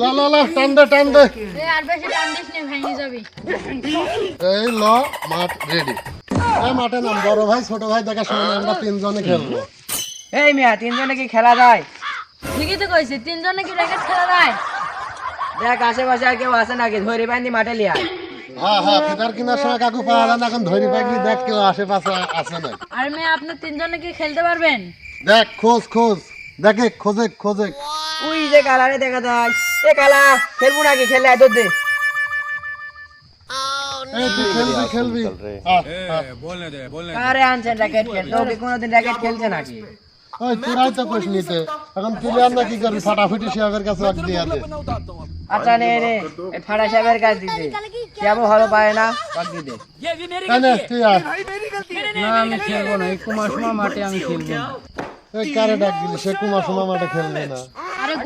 লা লা লা টান দে টান দে। এ আর বেশি টান দিস নি ভেঙে যাবি। এই ল মাঠ রেডি এই মাঠে নাম বড় ভাই ছোট ভাই দেখা শোনা আমরা তিনজনে খেলব। এই মিয়া তিনজনে কি খেলা যায়? ঠিকই তো কইছি তিনজনে কি র্যাকেট খেলা যায়? দেখ আশেপাশে আর কেউ আছে নাকি? ধরে মাঠে লিয়া। হ্যাঁ হ্যাঁ ফিটার কেনার সময় কাকু পাওয়া যায় না এখন ধরি পাখি দেখ কেউ আশেপাশে আছে না আর মেয়ে আপনি তিনজনে কি খেলতে পারবেন? দেখ খোঁজ খোঁজ। দেখে খোঁজে খোঁজে। উই যে কালারে দেখা যায়। এ কালা খেলব নাকি? খেলে এত দে। খেলবি খেলবি। আহ, আহ। কারে আনছেন র্যাকেট খেলতে ও কি কোনোদিন র্যাকেট খেলছে নাকি? ওই তোরাই তো কোশ নিতে এখন প্লেয়ার না কি করবি ফাটাফুটি শিয়াবের কাছে এক দিয়ে দে আচ্ছা নে রে এই ফাড়া সাহেবের কাছ দিতে কেমন ভালো পায় না তুই আয়। না আমি খেলব না এই কুমার মাঠে আমি খেলব এই কারে ডাক দিলি সে কুমার সমা মাঠে খেলবে না। আরে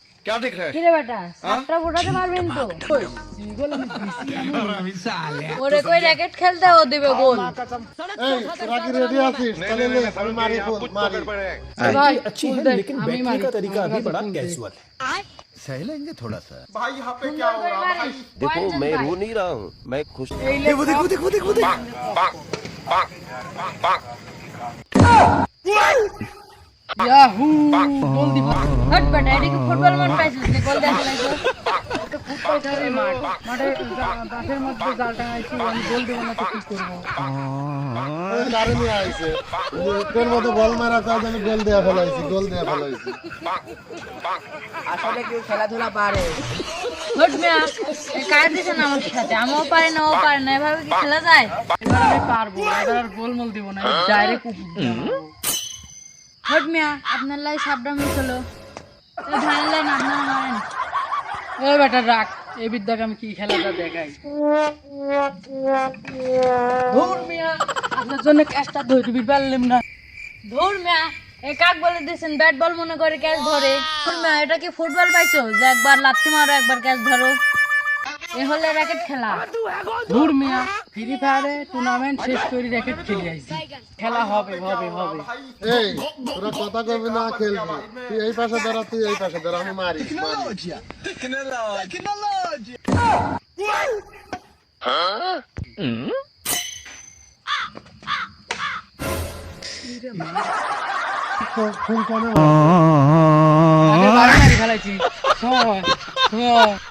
क्या देख रहा है কিরে বেটা সাতটা ফোটাতে পারবেন তো ওরে কই র্যাকেট খেলতে ও দিবে গোল এই তোরা কি রেডি আছিস তাহলে লে, আমি মারি ফুল মারি ভাই ফুল দে, আমি মারি तरीका अभी बड़ा कैजुअल है सहलेंगे थोड़ा सा সুন্দর করে মারিস देखो मैं रो नहीं रहा हूँ मैं खुश देखो देखो देखो देखो ইয়াহু গোল দিব। হট বেটা এদিকে ফুটবল মাঠ পাইছিস নি গোল দেখা লাগতো ফুটবল মাঠ। মাঠে বাসের মধ্যে জাল টাঙাইছি আমি গোল দেবো না তো কি করব? ওই আইছে। তোর মতো বল মারা চাই আমি গোল দেয়া ফেলাইছি গোল দেয়া ফেলাইছি। আসলে কেউ খেলাধুলা পারে। হট মিয়া এ কার দিছেন আমার সাথে? আমিও পারি না ও পারে না। এভাবে কি খেলা যায়? এবার আমি পারব এবার আর দিব না ডাইরেক্ট হট মিয়া, আপনার লাই সাবডা মিস হলো এ ধান লাইন আপনারা মারেন এই বেটা, রাখ। এই বিদ্যাকে আমি কি খেলাটা দেখাই? ধুর মিয়া, আপনার জন্য ক্যাশটা ধরে দিবি পারলাম না। ধুর মিয়া এ কাক বলে দিছেন ব্যাট বল মনে করে ক্যাচ ধরে। ধুর মিয়া, এটা কি ফুটবল পাইছো? যে একবার লাত্তি মারো, একবার ক্যাচ ধরো। এ হলে র্যাকেট খেলা। ধুর মিয়া ফ্রি ফায়ারে টুর্নামেন্ট শেষ করে র্যাকেট খেলে আইছি। খেলা হবে হবে হবে। এই তোরা কথা কবি না খেলবি। তুই এই পাশে দাঁড়া তুই এই পাশে দাঁড়া আমি মারি বাড়ি মারি ফেলাইছি।